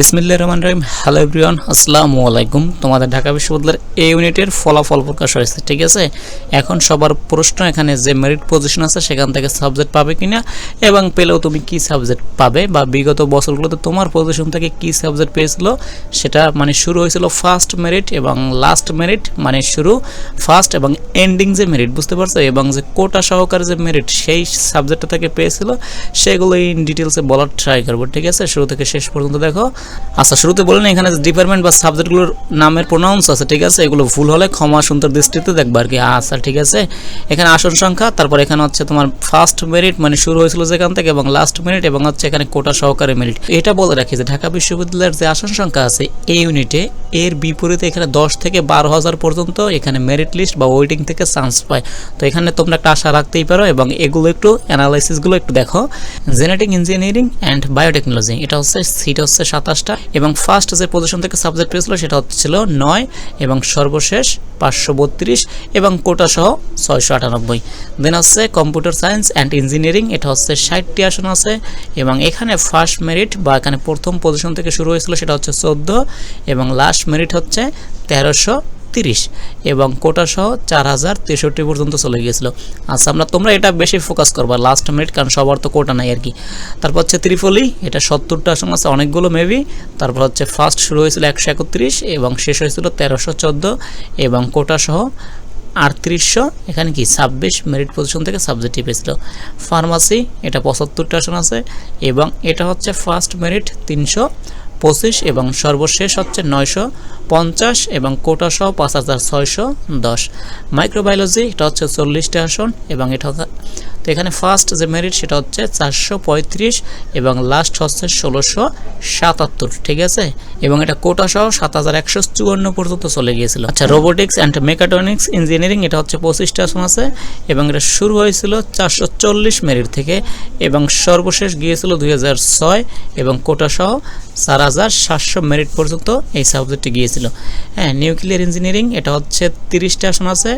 বিসমিল্লা রহমান রহিম। Hello everyone, আসসালামু আলাইকুম। তোমাদের ঢাকা বিশ্ববিদ্যালয়ের এই ইউনিটের ফলাফল প্রকাশ হয়েছে, ঠিক আছে? এখন সবার প্রশ্ন, এখানে যে মেরিট পজিশন আছে, সেখান থেকে সাবজেক্ট পাবে কিনা, এবং পেলেও তুমি কি সাবজেক্ট পাবে, বা বিগত বছরগুলোতে তোমার পজিশন থেকে কি সাবজেক্ট পেয়েছিল, সেটা মানে শুরু হয়েছিল ফার্স্ট মেরিট এবং লাস্ট মেরিট মানে শুরু ফার্স্ট এবং এন্ডিং যে মেরিট বুঝতে পারছ? এবং যে কোটা সহকারে যে মেরিট সেই সাবজেক্টটা থেকে পেয়েছিল, সেগুলো ইন ডিটেলসে বলার ট্রাই করব, ঠিক আছে? শুরু থেকে শেষ পর্যন্ত দেখো। আচ্ছা শুরুতে বলেন এখানে ডিপার্টমেন্ট বা সাবজেক্টগুলোর নামের প্রোনাউন্স আছে, ঠিক আছে? এগুলো ভুল হলে ক্ষমা সুন্দর দৃষ্টিতে দেখবা আর কি। আচ্ছা ঠিক আছে। এখানে আসন সংখ্যা, তারপর এখানে হচ্ছে তোমার ফার্স্ট মেরিট মানে শুরু হয়েছিল যেখান থেকে এবং লাস্ট মেরিট এবং হচ্ছে এখানে কোটা সহকারে মেরিট এটা বলে রাখি যে, ঢাকা বিশ্ববিদ্যালয়ের যে আসন সংখ্যা আছে, এই ইউনিটে এর বিপরীতে এখানে দশ থেকে বারো হাজার পর্যন্ত এখানে মেরিট লিস্ট বা ওয়েটিং থেকে চান্স পায়। তো এখানে তোমরা একটা আশা রাখতেই পারো এবং এগুলো একটু অ্যানালাইসিসগুলো একটু দেখো। জেনেটিক ইঞ্জিনিয়ারিং অ্যান্ড বায়োটেকনোলজি এটা হচ্ছে সিট হচ্ছে সাতাশটা এবং ফার্স্ট যে পজিশন থেকে সাবজেক্ট পেয়েছিল সেটা হচ্ছিল নয় এবং সর্বশেষ পাঁচশো বত্রিশ এবং কোটা সহ ছয়শো আটানব্বই। দেন হচ্ছে কম্পিউটার সায়েন্স অ্যান্ড ইঞ্জিনিয়ারিং এটা হচ্ছে ষাটটি আসন আছে এবং এখানে ফার্স্ট মেরিট বা এখানে প্রথম পজিশন থেকে শুরু হয়েছিল সেটা হচ্ছে চোদ্দ এবং লাস্ট মেরিট হচ্ছে তেরোশো তিরিশ এবং কোটা সহ চার হাজার তেষট্টি পর্যন্ত চলে গিয়েছিল। আচ্ছা আমরা তোমরা এটা বেশি ফোকাস করবা লাস্ট মিনিট কারণ সবার তো কোটা নাই আর কি তারপর হচ্ছে ত্রিপলি, এটা সত্তরটা আসন আছে, অনেকগুলো মেবি তারপর হচ্ছে ফার্স্ট শুরু হয়েছিল একশো একত্রিশ এবং শেষ হয়েছিল তেরোশো চোদ্দ এবং কোটা সহ আটত্রিশশো, এখানে কি ছাব্বিশ মেরিট পজিশন থেকে সাবজেক্টিভ পেয়েছিল ফার্মাসি এটা পঁচাত্তরটা আসন আছে এবং এটা হচ্ছে ফার্স্ট মেরিট তিনশো পঁচিশ এবং সর্বশেষ হচ্ছে নয়শো পঞ্চাশ এবং কোটা সহ পাঁচ হাজার ছয়শো দশ। মাইক্রোবায়োলজি এটা হচ্ছে চল্লিশটা আসন এবং এটা তো এখানে ফার্স্ট যে মেরিট সেটা হচ্ছে চারশো পঁয়ত্রিশ এবং লাস্ট হচ্ছে ষোলোশো সাতাত্তর, ঠিক আছে? এবং এটা কোটা সহ সাত হাজার একশো চুয়ান্ন পর্যন্ত চলে গিয়েছিল। আচ্ছা রোবোটিক্স অ্যান্ড মেকাট্রনিক্স ইঞ্জিনিয়ারিং এটা হচ্ছে পঁচিশটা আসন আছে এবং এটা শুরু হয়েছিল চারশো চল্লিশ মেরিট থেকে এবং সর্বশেষ গিয়েছিল দুই হাজার ছয় এবং কোটা সহ চার হাজার সাতশো মেরিট পর্যন্ত এই সাবজেক্টে গিয়েছিল। হ্যাঁ নিউক্লিয়ার ইঞ্জিনিয়ারিং, এটা হচ্ছে তিরিশটা আসন আছে।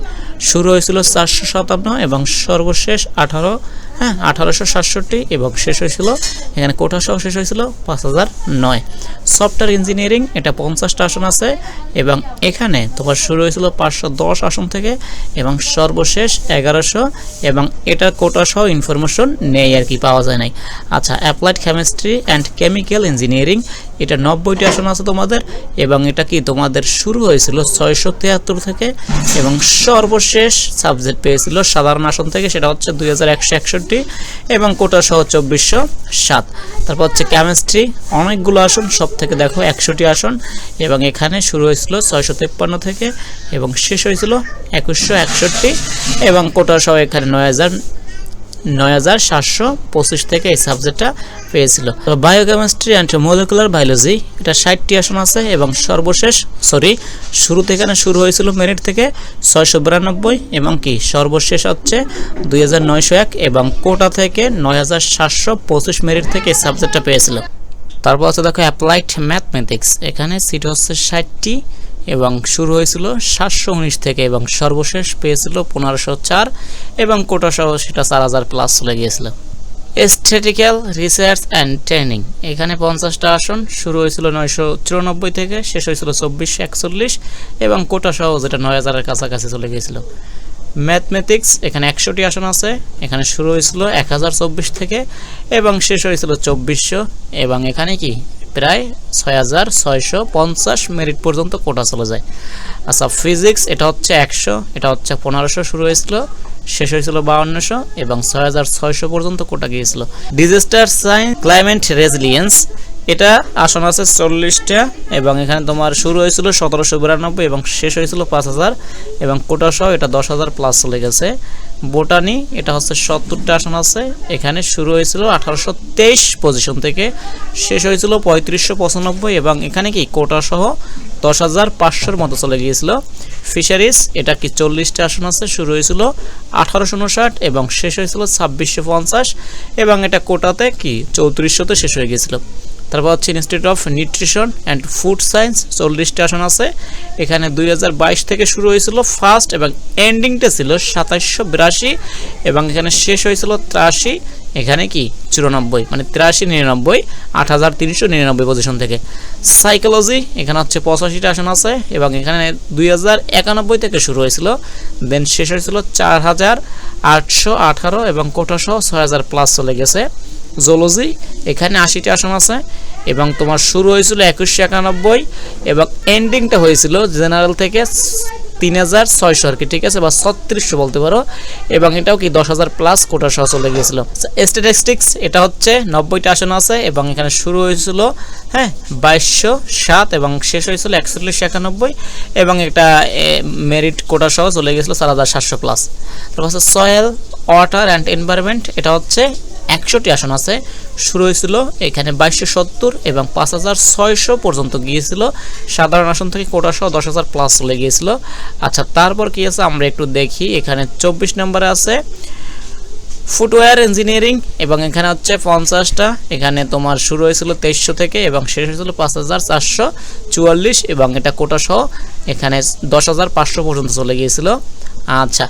শুরু হয়েছিল চারশো সাতান্ন এবং সর্বশেষ আঠারো হ্যাঁ আঠারোশো সাতষট্টি এবং শেষ হয়েছিল, এখানে কোটা সহ শেষ হয়েছিল পাঁচ হাজার নয়। সফটওয়্যার ইঞ্জিনিয়ারিং এটা পঞ্চাশটা আসন আছে, এবং এখানে তোমার শুরু হয়েছিল পাঁচশো দশ আসন থেকে, এবং সর্বশেষ এগারোশো, এবং এটা কোটা সহ ইনফরমেশন নেই আর কি, পাওয়া যায় নাই। আচ্ছা applied chemistry and chemical engineering এটা নব্বইটি আসন আছে তোমাদের, এবং এটা কি তোমাদের শুরু হয়েছিল ছয়শো তিয়াত্তর থেকে, এবং সর্বশেষ সাবজেক্ট পেয়েছিল সাধারণ আসন থেকে, সেটা হচ্ছে দুই হাজার একশো একষট্টি। এবং কোটা সহ চব্বিশশো সাত। তারপর হচ্ছে কেমিস্ট্রি অনেকগুলো আসন, সব থেকে দেখো একশোটি আসন, এবং এখানে শুরু হয়েছিল ছয়শো তেপ্পান্ন থেকে, এবং শেষ হয়েছিল একুশশো একষট্টি, এবং কোটা সহ এখানে নয় হাজার নয় হাজার সাতশো পঁচিশ থেকে এই সাবজেক্টটা পেয়েছিল। তো বায়োকেমিস্ট্রি অ্যান্ড মলিকুলার বায়োলজি এটা ষাটটি আসন আছে এবং সর্বশেষ সরি শুরুতে এখানে শুরু হয়েছিল মেরিট থেকে ছয়শো বিরানব্বই এবং কি, সর্বশেষ হচ্ছে দুই হাজার নয়শো এক এবং কোটা থেকে নয় হাজার সাতশো পঁচিশ মেরিট থেকে এই সাবজেক্টটা পেয়েছিল। তারপর হচ্ছে দেখো অ্যাপ্লাইড ম্যাথমেটিক্স এখানে সিট হচ্ছে ষাটটি। এবং শুরু হয়েছিল সাতশো উনিশ থেকে এবং সর্বশেষ পেয়েছিল পনেরোশো চার এবং কোটা সহ সেটা চার হাজার প্লাস চলে গিয়েছিল। এস্থেটিক্যাল রিসার্চ অ্যান্ড ট্রেনিং এখানে পঞ্চাশটা আসন, শুরু হয়েছিল নয়শো চুরানব্বই থেকে, শেষ হয়েছিল চব্বিশশো একচল্লিশ এবং কোটা সহ যেটা নয় হাজারের কাছাকাছি চলে গিয়েছিল। ম্যাথমেটিক্স এখানে একশোটি আসন আছে, এখানে শুরু হয়েছিল এক হাজার চব্বিশ থেকে এবং শেষ হয়েছিল চব্বিশশো এবং এখানে কি? প্রায় ছয় হাজার ছয়শো পঞ্চাশ মেরিট পর্যন্ত কোটা চলে যায়। আচ্ছা ফিজিক্স এটা হচ্ছে একশো, এটা হচ্ছে পনেরোশো শুরু হয়েছিল, শেষ হয়েছিল বাউন্নশো এবং ছয় হাজার ছয়শো পর্যন্ত কোটা গিয়েছিল। ডিজাস্টার সাইন্স ক্লাইমেট রেজিলিয়েন্স এটা আসন আছে চল্লিশটা, এবং এখানে তোমার শুরু হয়েছিল সতেরোশো বিরানব্বই এবং শেষ হয়েছিল পাঁচ হাজার, এবং কোটা সহ এটা দশ হাজার প্লাস চলে গেছে বোটানি, এটা হচ্ছে সত্তরটা আসন আছে, এখানে শুরু হয়েছিল আঠারোশো তেইশ পজিশন থেকে, শেষ হয়েছিল পঁয়ত্রিশশো পঁচানব্বই, এবং এখানে কি কোটা সহ দশ হাজার পাঁচশোর মতো চলে গিয়েছিল। ফিশারিজ, এটা কি চল্লিশটা আসন আছে, শুরু হয়েছিল আঠারোশো উনষাট, এবং শেষ হয়েছিল ছাব্বিশশো পঞ্চাশ, এবং এটা কোটাতে কি চৌত্রিশশোতে শেষ হয়ে গিয়েছিল। তারপর হচ্ছে institute of nutrition and food science চল্লিশটা আসন আছে। এখানে দুই হাজার বাইশ থেকে শুরু হয়েছিল ফার্স্ট এবং এন্ডিংটা ছিল সাতাশশো বিরাশি এবং এখানে শেষ হয়েছিল ত্রাশি। এখানে কি? চুরানব্বই মানে তিরাশি নিরানব্বই আট হাজার তিনশো নিরানব্বই পজিশন থেকে। সাইকোলজি এখানে হচ্ছে পঁচাশিটা আসন আছে এবং এখানে দুই হাজার একানব্বই থেকে শুরু হয়েছিল। দেন শেষ হয়েছিল চার হাজার আটশো আঠারো এবং কোটাসহ ছয় হাজার প্লাস চলে গেছে। জোলজি, এখানে আশিটি আসন আছে এবং তোমার শুরু হয়েছিল একুশশো একানব্বই এবং এন্ডিংটা হয়েছিল জেনারেল থেকে তিন হাজার ছয়শো আর কি, ঠিক আছে? বা ছত্রিশশো বলতে পারো। এবং এটাও কি দশ হাজার প্লাস কোটা সহ চলে গিয়েছিল। স্ট্যাটিস্টিক্স এটা হচ্ছে নব্বইটা আসন আছে এবং এখানে শুরু হয়েছিল হ্যাঁ বাইশশো সাত এবং শেষ হয়েছিল একচল্লিশশো একানব্বই এবং এটা মেরিট কোটা সহ চলে গিয়েছিল চার হাজার সাতশো প্লাস তারপর হচ্ছে সয়েল ওয়াটার অ্যান্ড এনভায়রনমেন্ট এটা হচ্ছে একশোটি আসন আছে। শুরু হয়েছিল এখানে বাইশশো সত্তর এবং পাঁচ হাজার ছয়শো পর্যন্ত গিয়েছিল। সাধারণ আসন থেকে কোটা সহ দশ হাজার প্লাস চলে গিয়েছিল। আচ্ছা তারপর কি আছে? আমরা একটু দেখি। এখানে চব্বিশ নম্বরে আছে ফুটওয়্যার ইঞ্জিনিয়ারিং এবং এখানে হচ্ছে পঞ্চাশটা। এখানে তোমার শুরু হয়েছিল তেইশশো থেকে এবং শেষ হয়েছিল পাঁচ হাজার চারশো চুয়াল্লিশ এবং এটা কোটা সহ এখানে দশ হাজার পাঁচশো পর্যন্ত চলে গিয়েছিল। আচ্ছা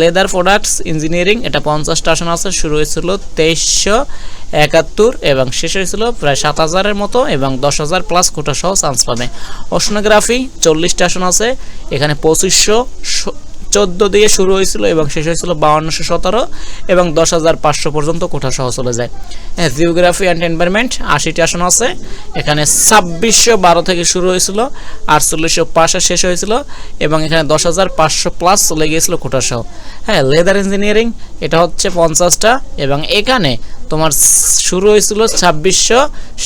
লেদার প্রোডাক্টস, ইঞ্জিনিয়ারিং, এটা পঞ্চাশটা আসন আছে, শুরু হয়েছিল তেইশশো একাত্তর এবং শেষ হয়েছিল প্রায় সাত হাজারের মতো এবং দশ হাজার প্লাস কোটা সহ চান্স পাবে অশনোগ্রাফি চল্লিশটা আসন আছে, এখানে পঁচিশশো চোদ্দ দিয়ে শুরু হয়েছিল এবং শেষ হয়েছিল বাউন্নশো সতেরো এবং দশ হাজার পাঁচশো পর্যন্ত কোঠা সহ চলে যায়। হ্যাঁ জিওগ্রাফি অ্যান্ড এনভায়রনমেন্ট, আশিটি আসন আছে। এখানে ছাব্বিশশো বারো থেকে শুরু হয়েছিল, আটচল্লিশশো পাঁচে শেষ হয়েছিল এবং এখানে দশ হাজার পাঁচশো প্লাস চলে গিয়েছিল কোঠা সহ হ্যাঁ লেদার ইঞ্জিনিয়ারিং এটা হচ্ছে পঞ্চাশটা এবং এখানে তোমার শুরু হয়েছিল ছাব্বিশশো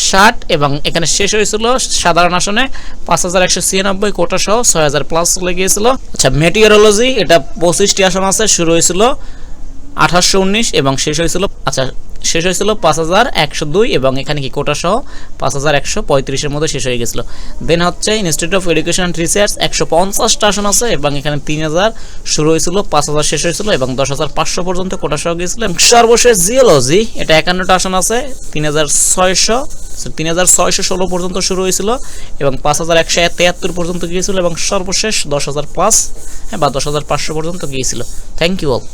ষাট এবং এখানে শেষ হয়েছিল সাধারণ আসনে পাঁচ হাজার একশো ছিয়ানব্বই, কোটা সহ ছয় হাজার প্লাস চলে গিয়েছিল আচ্ছা মেটিওরোলজি এটা পঁচিশটি আসন আছে, শুরু হয়েছিল আঠাশশো উনিশ এবং শেষ হয়েছিল আচ্ছা শেষ হয়েছিল পাঁচ হাজার একশো দুই এবং এখানে কি কোটা সহ পাঁচ হাজার একশো পঁয়ত্রিশের মধ্যে শেষ হয়ে গেছিল। দেন হচ্ছে ইনস্টিটিউট অফ এডুকেশন রিসার্চ একশো পঞ্চাশটা আসন আছে এবং এখানে তিন হাজার শুরু হয়েছিল, পাঁচ হাজার শেষ হয়েছিল এবং দশ হাজার পাঁচশো পর্যন্ত কোটা সহ গিয়েছিল। সর্বশেষ জিওলজি এটা একান্নটা আসন আছে, তিন হাজার ছয়শো তিন হাজার ছয়শো ষোলো পর্যন্ত শুরু হয়েছিল এবং পাঁচ হাজার একশো তেয়াত্তর পর্যন্ত গিয়েছিল এবং সর্বশেষ দশ হাজার পাঁচ হ্যাঁ বা দশ হাজার পাঁচশো পর্যন্ত গিয়েছিল। Thank you all